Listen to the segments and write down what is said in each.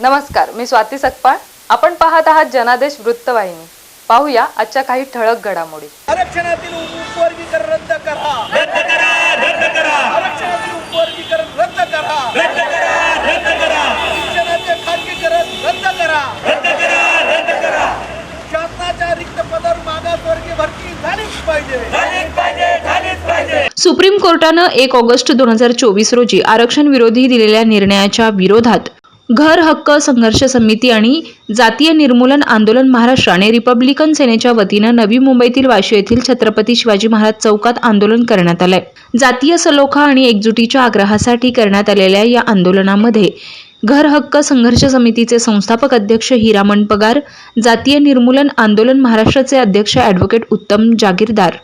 नमस्कार मी स्वाती सकपाळ. आपण पाहत आहात जनादेश वृत्तवाहिनी. पाहूया आजच्या काही ठळक घडामोडी. आरक्षणातील उपवर्गीकरण रद्द करा. रद्द करा रद्द करा. आरक्षणातील उपवर्गीकरण रद्द करा. रद्द करा रद्द करा. शिक्षणाचे खाजगीकरण रद्द करा रद्द करा रद्द करा शासनाच्या रिक्त पदावर मागासवर्गीय भरती झालीच पाहिजे झालीच पाहिजे झालीच पाहिजे सुप्रीम कोर्टानं एक ऑगस्ट दोन हजार चोवीस रोजी आरक्षण विरोधी दिलेल्या निर्णयाच्या विरोधात घर हक्क संघर्ष समिती आणि जातीय निर्मूलन आंदोलन महाराष्ट्र आणि रिपब्लिकन सेनेच्या वतीनं नवी मुंबईतील वाशी येथील छत्रपती शिवाजी महाराज चौकात आंदोलन करण्यात आलंय. जातीय सलोखा आणि एकजुटीच्या आग्रहासाठी करण्यात आलेल्या या आंदोलनामध्ये घर हक्क संघर्ष समितीचे संस्थापक अध्यक्ष हिरामण पगार जातीय निर्मूलन आंदोलन महाराष्ट्राचे अध्यक्ष ॲडव्होकेट उत्तम जागीरदार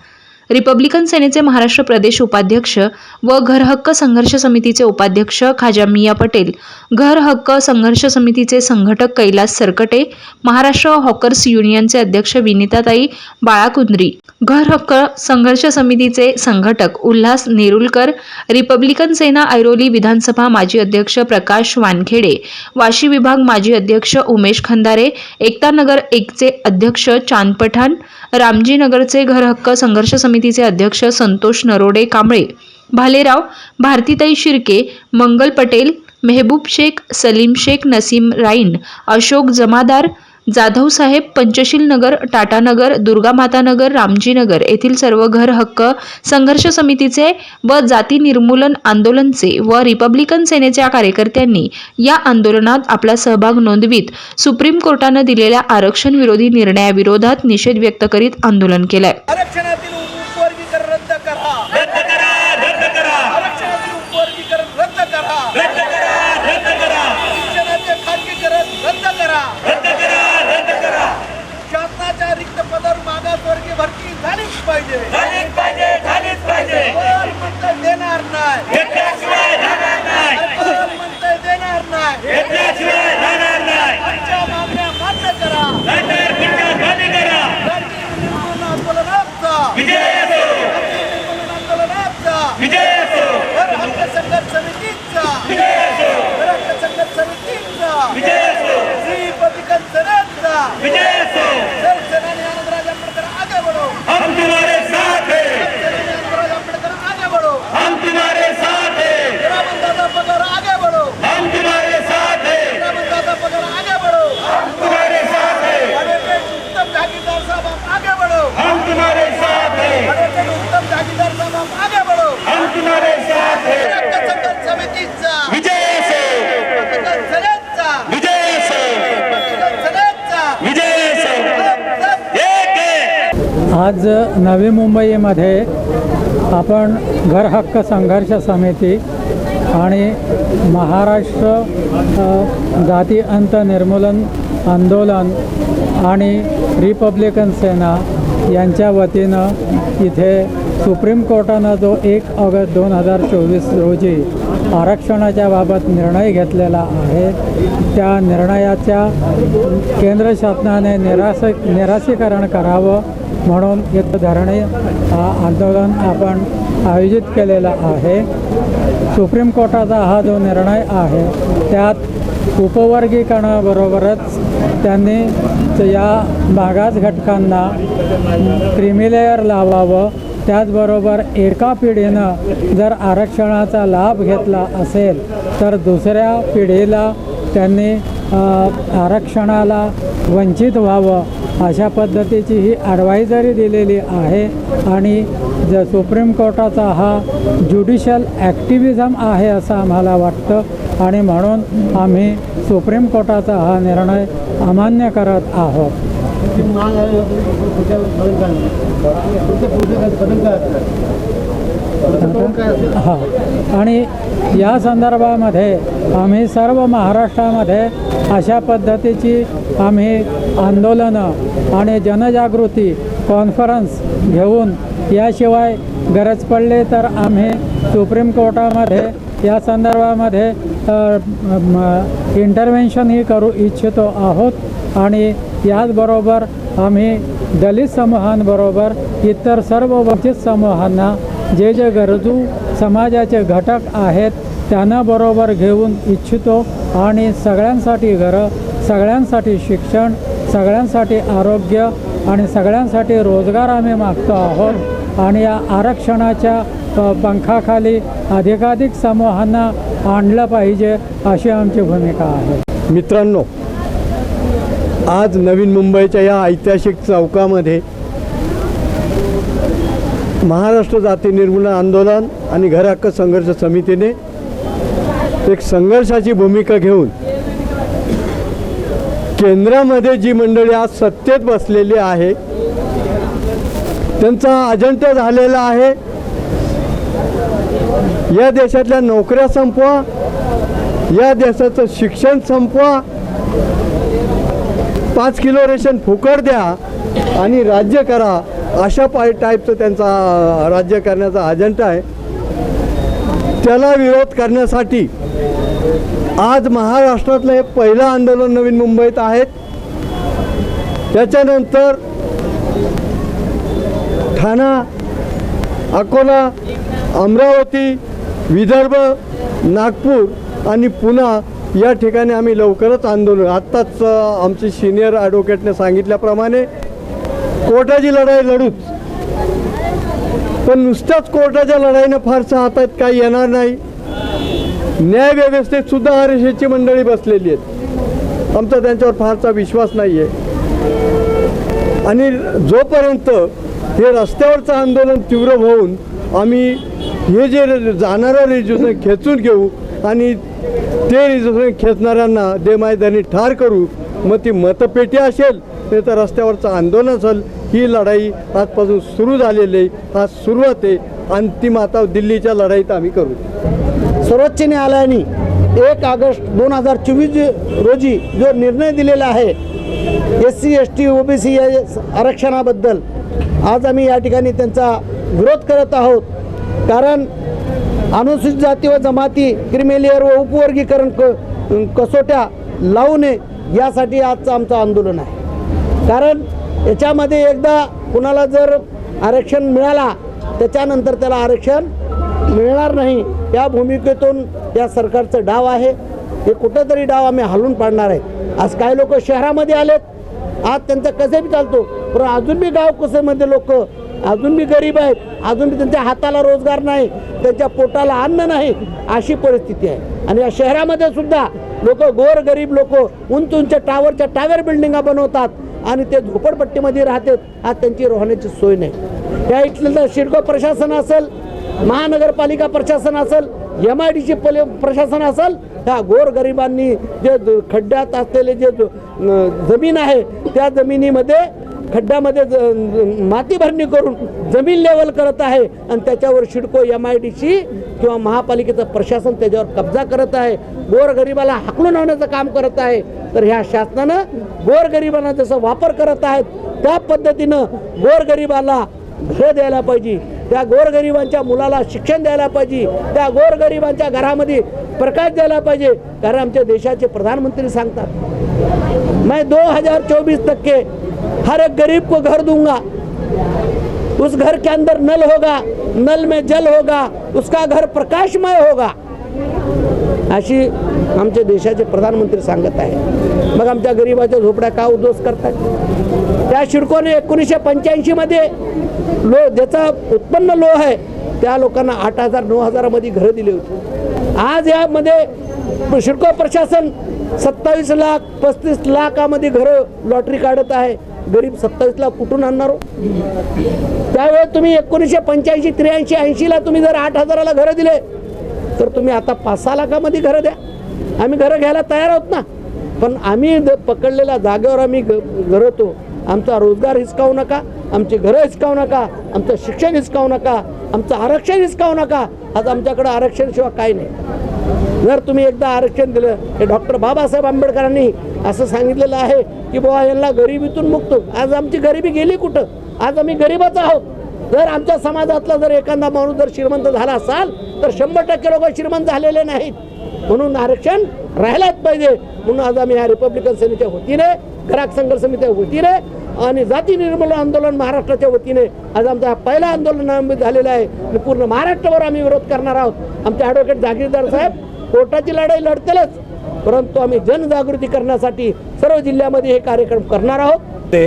रिपब्लिकन सेनेचे महाराष्ट्र प्रदेश उपाध्यक्ष व घर हक्क संघर्ष समितीचे उपाध्यक्ष खाजा मिया पटेल घर हक्क संघर्ष समितीचे संघटक कैलास सरकटे महाराष्ट्र हॉकर्स युनियनचे अध्यक्ष विनिताताई बाळाकुंद्री घर हक्क संघर्ष समितीचे संघटक उल्हास नेरुलकर रिपब्लिकन सेना ऐरोली विधानसभा माजी अध्यक्ष प्रकाश वानखेडे वाशी विभाग माजी अध्यक्ष उमेश खंदारे एकता नगर एकचे अध्यक्ष चांद पठाण रामजीनगरचे घर हक्क संघर्ष समिती समितीचे अध्यक्ष संतोष नरोडे कांबळे भालेराव भारतीताई शिर्के मंगल पटेल मेहबूब शेख सलीम शेख नसीम राईन अशोक जमादार जाधव साहेब पंचशील नगर टाटानगर दुर्गामातानगर रामजीनगर येथील सर्व घर हक्क संघर्ष समितीचे व जाती निर्मूलन आंदोलनचे व रिपब्लिकन सेनेच्या कार्यकर्त्यांनी या आंदोलनात आपला सहभाग नोंदवीत सुप्रीम कोर्टानं दिलेल्या आरक्षण विरोधी निर्णयाविरोधात निषेध व्यक्त करीत आंदोलन केलंय आरक्षणातील उपवर्गीकरण रद्द करा रद्द करा रद्द करा आरक्षणातील उपवर्गीकरण रद्द करा रद्द करा रद्द करा. शिक्षणाचे खाजगीकरण रद्द करा. रद्द करा रद्द करा. शासनाच्या रिक्त पदावर मागासवर्गीय भरती झालीच पाहिजे. झालीच पाहिजे झालीच पाहिजे. देणार नाही? घेतल्याशिवाय राहणार नाही. देणार नाही? घेतल्याशिवाय राहणार नाही आमच्या मागण्या मान्य करा नाहीतर पिक्चर बंद करा निर्मूलन आंदोलनाचा विजय असो निर्मूलन आंदोलनाचा विजय असो हर हक्क संघर्ष समितीचा विजय असो हर हक्क संघर्ष समितीचा विजय असो श्री पबिकन सनेचा विजय असो जय सेनानी आनंदराज आंबेडकर आगे बढ़ो हम तुम्हारे साथ हैं सेनानी आनंदराज आंबेडकर आगे बढ़ो हम तुम्हारे साथ हैं रामन दादा पगार आगे बढ़ो हम तुम्हारे साथ हैं रामन दादा पगार आगे बढ़ो हम तुम्हारे साथ हैं एडवोकेट उत्तम जागीरदार साहब आप आगे बढ़ो हम तुम्हारे साथ हैं एडवोकेट उत्तम जागीरदार साहब आप आगे बढ़ो हम तुम्हारे साथ हैं रक्त संघर्ष समितीचा विजय असो पत्रकार सनेचा विजय असो पत्रकार सनेचा विजय असो एक आहे आज नवी मुंबईमध्ये आपण घर हक्क संघर्ष समिती आणि महाराष्ट्र जाती अंत निर्मूलन आंदोलन आणि रिपब्लिकन सेना यांच्या वतीनं इथे सुप्रीम कोर्टानं जो एक ऑगस्ट दोन हजार चोवीस रोजी आरक्षणाच्या बाबत निर्णय घेतलेला आहे त्या निर्णयाच्या केंद्र शासनाने निराश निराशीकरण करावं म्हणून एक धरणे आंदोलन आपण आयोजित केलेलं आहे. सुप्रीम कोर्टाचा हा जो निर्णय आहे त्यात उपवर्गीकरणाबरोबरच त्यांनी या मागास घटकांना क्रिमिलेअर लावावं. त्याचबरोबर एका पिढीनं जर आरक्षणाचा लाभ घेतला असेल तर दुसऱ्या पिढीला त्यांनी आरक्षणाला वंचित व्हावं अशा पद्धतीची ही ॲडवायझरी दिलेली आहे. आणि ज सुप्रीम कोर्टाचा हा ज्युडिशल ॲक्टिव्हिझम आहे असं आम्हाला वाटतं. आणि म्हणून आम्ही सुप्रीम कोर्टाचा हा निर्णय अमान्य करत आहोत. हां. आणि या संदर्भामध्ये आम्ही सर्व महाराष्ट्रामध्ये अशा पद्धतीची आम्ही आंदोलनं आणि जनजागृती कॉन्फरन्स घेऊन याशिवाय गरज पडली तर आम्ही सुप्रीम कोर्टामध्ये या संदर्भामध्ये इंटरव्हेन्शनही करू इच्छितो आहोत. आणि याचबरोबर आम्ही दलित समूहांबरोबर इतर सर्व वंचित समूहांना जे जे गरजू समाजाचे घटक आहेत त्यांना बरोबर घेऊन इच्छितो आणि सगळ्यांसाठी घरं सगळ्यांसाठी शिक्षण सगळ्यांसाठी आरोग्य आणि सगळ्यांसाठी रोजगार आम्ही मागतो आहोत. आणि या आरक्षणाच्या पंखाखाली अधिकाधिक समूहांना आणलं पाहिजे अशी आमची भूमिका आहे. मित्रांनो आज नवीन मुंबईच्या या ऐतिहासिक चौकामध्ये महाराष्ट्र जाती निर्मूलन आंदोलन आणि घर हक्क संघर्ष समितीने एक संघर्षाची भूमिका घेऊन केंद्रामध्ये जी मंडळी आज सत्तेत बसलेली आहे त्यांचा अजंता झालेला आहे. या देशातल्या नोकऱ्या संपवा या देशाचं शिक्षण संपवा पाच किलो रेशन फुकट द्या आणि राज्य करा. अशा पाय टाईपचं त्यांचा राज्य करण्याचा अजेंडा आहे. त्याला विरोध करण्यासाठी आज महाराष्ट्रातलं हे पहिलं आंदोलन नवीन मुंबईत आहेत. त्याच्यानंतर ठाणा अकोला अमरावती विदर्भ नागपूर आणि पुन्हा या ठिकाणी आम्ही लवकरच आंदोलन आत्ताच आमचे सिनियर ॲडव्होकेटने सांगितल्याप्रमाणे कोर्टाची लढाई लढूच पण नुसत्याच कोर्टाच्या लढाईनं फारसं हातात काही येणार नाही. न्यायव्यवस्थेत सुद्धा आर एस एसची मंडळी बसलेली आहेत. आमचा त्यांच्यावर फारसा विश्वास नाही आहे आणि जोपर्यंत हे रस्त्यावरचं आंदोलन तीव्र होऊन आम्ही हे जे जाणारं रिजर्वेशन खेचून घेऊ आणि ते रिजर्वेशन खेचणाऱ्यांना देमायदानी ठार करू मग ती मतपेटी असेल नाही तर रस्त्यावरचं आंदोलन असेल ही लढाई आजपासून सुरू झालेली आहे. आज सुरुवात आहे. अंतिम आता दिल्लीच्या लढाईत आम्ही करू. सर्वोच्च न्यायालयाने एक ऑगस्ट दोन हजार चोवीस रोजी जो निर्णय दिलेला आहे S C S T O B C या आरक्षणाबद्दल आज आम्ही या ठिकाणी त्यांचा विरोध करत आहोत. कारण अनुसूचित जाती व जमाती क्रिमेलियर व उपवर्गीकरण क कसोट्या लावू नये यासाठी आजचं आमचं आंदोलन आहे. कारण याच्यामध्ये एकदा कुणाला जर आरक्षण मिळाला त्याच्यानंतर त्याला आरक्षण मिळणार नाही. या भूमिकेतून या सरकारचं डाव आहे. हे कुठंतरी डाव आम्ही हलून पाडणार आहे. आज काही लोक शहरामध्ये आलेत. आज त्यांचा कसे बी चालतो. पण अजून बी गाव कसेमध्ये लोक अजून बी गरीब आहेत. अजून बी त्यांच्या हाताला रोजगार नाही. त्यांच्या पोटाला अन्न नाही. अशी परिस्थिती आहे. आणि या शहरामध्ये सुद्धा लोक गोर गरीब लोक उंच उंच टावरच्या टावर बिल्डिंगा बनवतात. आणि ते झोपडपट्टीमध्ये राहतात आज त्यांची राहण्याची सोय नाही. या इथलं शिडको प्रशासन असेल महानगरपालिका प्रशासन असेल एम आय डीची पले प्रशासन असेल त्या गोरगरिबांनी जे खड्ड्यात असलेले जे जमीन आहे त्या जमिनीमध्ये खड्ड्यामध्ये ज- माती भरणी करून जमीन लेवल करत आहे आणि त्याच्यावर CIDCO M I D C किंवा महापालिकेचं प्रशासन त्याच्यावर कब्जा करत आहे. गोरगरिबाला हाकलून आणण्याचं काम करत आहे. तर ह्या शासनानं गोरगरिबांना जसं वापर करत आहेत त्या पद्धतीनं गोरगरिबाला घरं द्यायला पाहिजे. त्या गोरगरिबांच्या मुलाला शिक्षण द्यायला पाहिजे. त्या गोरगरिबांच्या घरामध्ये प्रकाश द्यायला पाहिजे. कारण आमच्या देशाचे प्रधानमंत्री सांगतात मैं दो हजार चोवीस तक के हर एक गरीब को घर दूंगा। उस घर के अंदर नल होगा नल में जल होगा उसका घर प्रकाशमय होगा। अशी आमच्या देशाचे प्रधानमंत्री सांगत आहे। मग आमच्या गरीबाच्या झोपड्या का उद्ध्वस्त करतात त्या शिडकोने एकोणीसशे पंच्याऐंशीमध्ये लो ज्याचा उत्पन्न लो आहे त्या लोकांना आठ हजार नऊ हजारामध्ये घरं दिली होती. आज यामध्ये शिडको प्रशासन सत्तावीस लाख पस्तीस लाखामध्ये घरं लॉटरी काढत आहे. गरीब सत्तावीस लाख कुठून आणणार हो? त्यावेळेस तुम्ही एकोणीसशे पंच्याऐंशी त्र्याऐंशी ऐंशीला तुम्ही जर आठ हजाराला घरं दिले तर तुम्ही आता पाच सहा लाखामध्ये घरं द्या. आम्ही घरं घ्यायला तयार आहोत ना. पण आम्ही पकडलेल्या जागेवर आम्ही घरवतो आमचा रोजगार हिसकावू नका आमची घरं हिसकावू नका आमचं शिक्षण हिसकावू नका आमचं आरक्षण हिसकावू नका. आज आमच्याकडं आरक्षणशिवाय काही नाही. जर तुम्ही एकदा आरक्षण दिलं हे डॉक्टर बाबासाहेब आंबेडकरांनी असं सांगितलेलं आहे की बाबा यांना गरिबीतून मुक्त. आज आमची गरिबी गेली कुठं? आज आम्ही गरीबच आहोत. जर आमच्या समाजातला जर एखादा माणूस जर श्रीमंत झाला असाल तर शंभर टक्के लोक श्रीमंत झालेले नाहीत. म्हणून आरक्षण राहिलाच पाहिजे. म्हणून आज आम्ही या रिपब्लिकन सेनेच्या वतीने ग्राहक संघर्ष समितीच्या वतीने आणि जाती निर्मूलन आंदोलन महाराष्ट्राच्या वतीने आज आमचा हा पहिला आंदोलन झालेला आहे. पूर्ण महाराष्ट्रभर आम्ही विरोध करणार आहोत. आमचे ॲडव्होकेट जागीरदार साहेब कोर्टाची लढाई लढतीलच. परंतु आम्ही जनजागृती करण्यासाठी सर्व जिल्ह्यामध्ये हे कार्यक्रम करणार आहोत. ते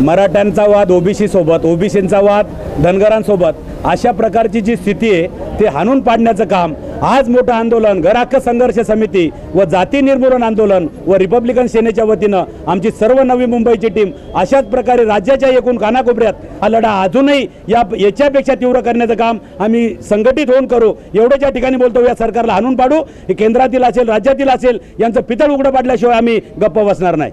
मराठ्यांचा वाद ओबीसी सोबत ओबीसींचा वाद धनगरांसोबत अशा प्रकारची जी स्थिती आहे ते हाणून पाडण्याचं काम आज मोठं आंदोलन घराक संघर्ष समिती व जाती निर्मूलन आंदोलन व रिपब्लिकन सेनेच्या वतीनं आमची सर्व नवी मुंबईची टीम अशाच प्रकारे राज्याच्या एकूण कानाकोपऱ्यात हा लढा अजूनही या याच्यापेक्षा तीव्र करण्याचं काम आम्ही संघटित होऊन करू. एवढ्याच या ठिकाणी बोलतो या सरकारला हाणून पाडू. हे केंद्रातील असेल राज्यातील असेल यांचं पितळ उघडं पाडल्याशिवाय आम्ही गप्प बसणार नाही.